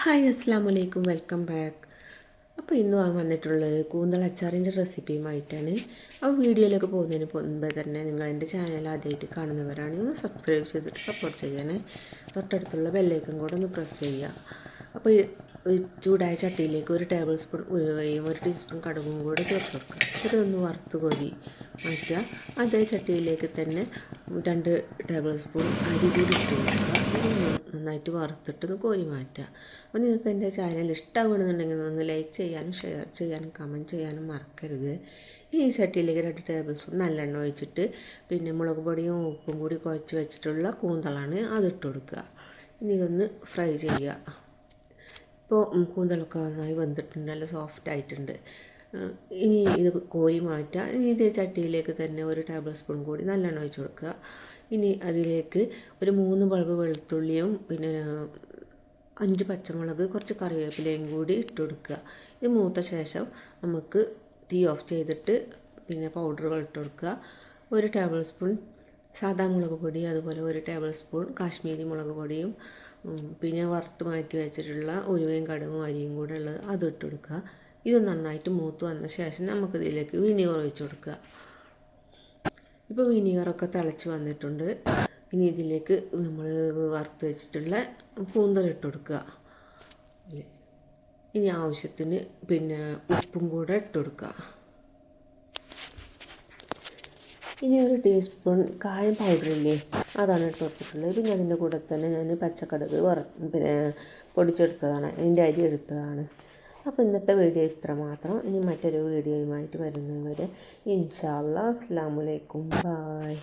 Hi അസ്സാം വലൈക്കും welcome back. അപ്പോൾ ഇന്ന് ഞാൻ വന്നിട്ടുള്ളത് കൂന്തൽ അച്ചാറിന്റെ റെസിപ്പിയുമായിട്ടാണ്. ആ വീഡിയോയിലേക്ക് പോകുന്നതിന് മുൻപ് തന്നെ നിങ്ങൾ എന്റെ ചാനൽ ആദ്യമായിട്ട് കാണുന്നവരാണെങ്കിൽ ഒന്ന് സബ്സ്ക്രൈബ് ചെയ്തിട്ട് സപ്പോർട്ട് ചെയ്യണേ. തൊട്ടടുത്തുള്ള ബെല്ലേക്കും കൂടെ ഒന്ന് പ്രസ് ചെയ്യുക. അപ്പോൾ ചൂടായ ചട്ടിയിലേക്ക് ഒരു ടേബിൾ സ്പൂൺ ഉലുവയും ഒരു ടീസ്പൂൺ കടുകും കൂടെ ചേർത്ത് വെക്കുക. എന്നിട്ട് ഒന്ന് വറുത്ത് കോരി മാറ്റുക. അതേ ചട്ടിയിലേക്ക് തന്നെ രണ്ട് ടേബിൾ സ്പൂൺ അരി കൂടി ഇട്ട് കൊടുക്കുക. നന്നായിട്ട് വറുത്തിട്ട് ഒന്ന് കോരി മാറ്റുക. അപ്പോൾ നിങ്ങൾക്ക് എന്റെ ചാനൽ ഇഷ്ടമാകണമെന്നുണ്ടെങ്കിൽ ഒന്ന് ലൈക്ക് ചെയ്യാനും ഷെയർ ചെയ്യാനും കമന്റ് ചെയ്യാനും മറക്കരുത്. ഈ ചട്ടിയിലേക്ക് രണ്ട് ടേബിൾ സ്പൂൺ നല്ലെണ്ണ ഒഴിച്ചിട്ട് പിന്നെ മുളക് പൊടിയും ഉപ്പും കൂടി കുഴച്ച് വെച്ചിട്ടുള്ള കൂന്തളാണ് അതിട്ട് കൊടുക്കുക. ഇനി ഇതൊന്ന് ഫ്രൈ ചെയ്യുക. ഇപ്പോൾ കൂന്തളൊക്കെ നന്നായി വെന്തിട്ടുണ്ട് നല്ല സോഫ്റ്റ് ആയിട്ടുണ്ട്. ഇനി ഇത് കോരി മാറ്റുക ഇനി ഇതേ ചട്ടിയിലേക്ക് തന്നെ ഒരു ടേബിൾ സ്പൂൺ കൂടി നല്ലെണ്ണ ഒഴിച്ച് കൊടുക്കുക. ഇനി അതിലേക്ക് ഒരു മൂന്ന് ബൾബ് വെളുത്തുള്ളിയും പിന്നെ അഞ്ച് പച്ചമുളക് കുറച്ച് കറിവേപ്പിലയും കൂടി ഇട്ട് കൊടുക്കുക. ഇത് മൂത്ത ശേഷം നമുക്ക് തീ ഓഫ് ചെയ്തിട്ട് പിന്നെ പൗഡറുകൾ ഇട്ട് കൊടുക്കുക. ഒരു ടേബിൾ സ്പൂൺ സാധാ മുളക് പൊടി അതുപോലെ ഒരു ടേബിൾ സ്പൂൺ കാശ്മീരി മുളക് പൊടിയും പിന്നെ വറുത്ത് മാറ്റി വെച്ചിട്ടുള്ള ഉരുവയും കടുകും അരിയും കൂടെ ഉള്ളത് അത് ഇട്ട് കൊടുക്കുക. ഇത് നന്നായിട്ട് മൂത്ത് വന്ന ശേഷം നമുക്കിതിലേക്ക് വിനീഗർ ഒഴിച്ചു കൊടുക്കുക. ഇപ്പോൾ വിനീഗറൊക്കെ തിളച്ച് വന്നിട്ടുണ്ട്. ഇനി ഇതിലേക്ക് നമ്മൾ വറുത്ത് വെച്ചിട്ടുള്ള കൂന്തൽ ഇട്ട് കൊടുക്കുക. ഇനി ആവശ്യത്തിന് പിന്നെ ഉപ്പും കൂടെ ഇട്ട് കൊടുക്കുക. ഇനി ഒരു ടീസ്പൂൺ കായം പൗഡറില്ലേ അതാണ് ഇട്ട് കൊടുത്തിട്ടുള്ളത്. പിന്നെ അതിന്റെ കൂടെ തന്നെ ഞാൻ പച്ചക്കടുക് വറ പിന്നെ പൊടിച്ചെടുത്തതാണ്. അതിന്റെ അരി എടുത്തതാണ്. അപ്പോൾ ഇന്നത്തെ വീഡിയോ ഇത്ര മാത്രം. ഇനി മറ്റൊരു വീഡിയോയുമായിട്ട് വരുന്നവരെ ഇൻഷാല്ലാ അസ്സാം വലൈക്കും ബായ്